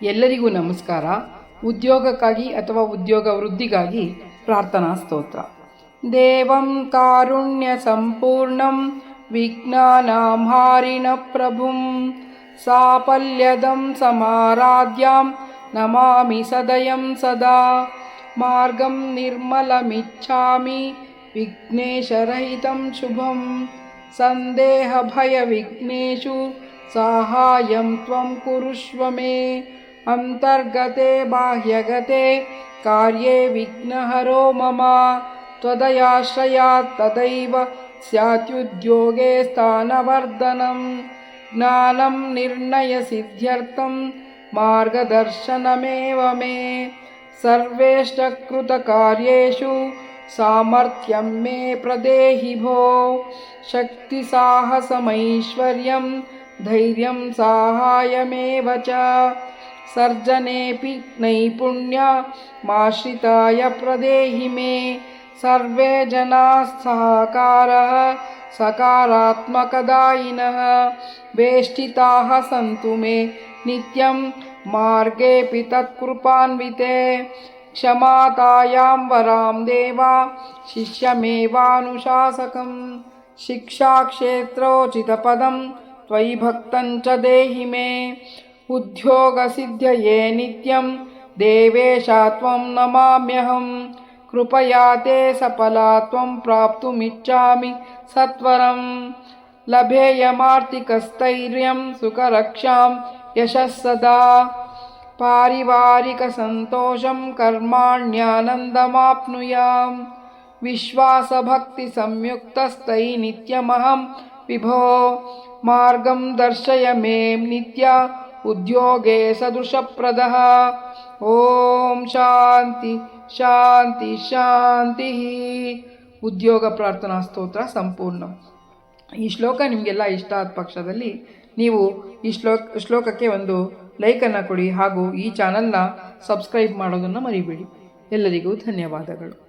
ಎಲ್ಲರಿಗೂ ನಮಸ್ಕಾರ ಉದ್ಯೋಗಕ್ಕಾಗಿ ಅಥವಾ ಉದ್ಯೋಗ ವೃದ್ಧಿಗಾಗಿ ಪ್ರಾರ್ಥನಾ ಸ್ತೋತ್ರ ದೇವಂ ಕಾರುಣ್ಯ ಸಂಪೂರ್ಣಂ ವಿಜ್ಞಾನಾಂ ಹಾರಿಣ ಪ್ರಭುಂ ಸಾಫಲ್ಯದಂ ಸಮಾರಾಧ್ಯಾಂ ನಮಾಮಿ ಸದಯಂ ಸದಾ ಮಾರ್ಗಂ ನಿರ್ಮಲಮಿಚ್ಛಾಮಿ ವಿಘ್ನೇಶರಹಿತಂ ಶುಭಂ सन्देहभयविघ्नेषु साहाय्यं त्वं कुरुष्व मे अन्तर्गते बाह्यगते कार्ये विघ्नहरो मम। त्वदयाश्रयात् तदैव स्यात्युद्योगे स्थानवर्धनं। ज्ञानं निर्णयसिद्ध्यर्थं मार्गदर्शनमेव मे। सर्वेष्टकृतकार्येषु सामर्थ्यं मे प्रदेहि भो। शक्तिसाहसमैश्वर्यं धैर्यं साहाय्यमेव च सर्जनेऽपि नैपुण्यमाश्रिताय प्रदेहि मे। सर्वे जनाः सहकारः सकारात्मकदायिनः। वेष्टिताः सन्तु मे। नित्यं मार्गेऽपि तत्कृपान्विते। क्षमातायां वरां देवा शिष्यमेवानुशासकं शिक्षाक्षेत्रोचितपदं त्वयि भक्तं च देहि मे उद्योगसिद्ध्यये नित्यं देवेशा त्वं नमाम्यहं कृपया ते सफला त्वं प्राप्तुमिच्छामि सत्वरं लभेयमार्तिकस्थैर्यं सुखरक्षां यशः सदा पारिवारिकसन्तोषं कर्माण्यानन्दमाप्नुयां विश्वासभक्तिसंयुक्तस्तै नित्यमहं विभो मार्गं दर्शय मे नित्य ಉದ್ಯೋಗೇ ಸದೃಶಪ್ರದಃ. ಓಂ ಶಾಂತಿ ಶಾಂತಿ ಶಾಂತಿ. ಉದ್ಯೋಗ, ಪ್ರಾರ್ಥನಾ, ಸ್ತೋತ್ರ ಸಂಪೂರ್ಣ. ಈ ಶ್ಲೋಕ ನಿಮಗೆಲ್ಲ ಇಷ್ಟ ಆದ ಪಕ್ಷದಲ್ಲಿ ನೀವು ಈ ಶ್ಲೋಕ, ಶ್ಲೋಕಕ್ಕೆ ಒಂದು ಲೈಕನ್ನು ಕೊಡಿ ಹಾಗೂ ಈ ಚಾನಲ್ನ ಸಬ್ಸ್ಕ್ರೈಬ್ ಮಾಡೋದನ್ನು ಮರಿಬೇಡಿ. ಎಲ್ಲರಿಗೂ ಧನ್ಯವಾದಗಳು.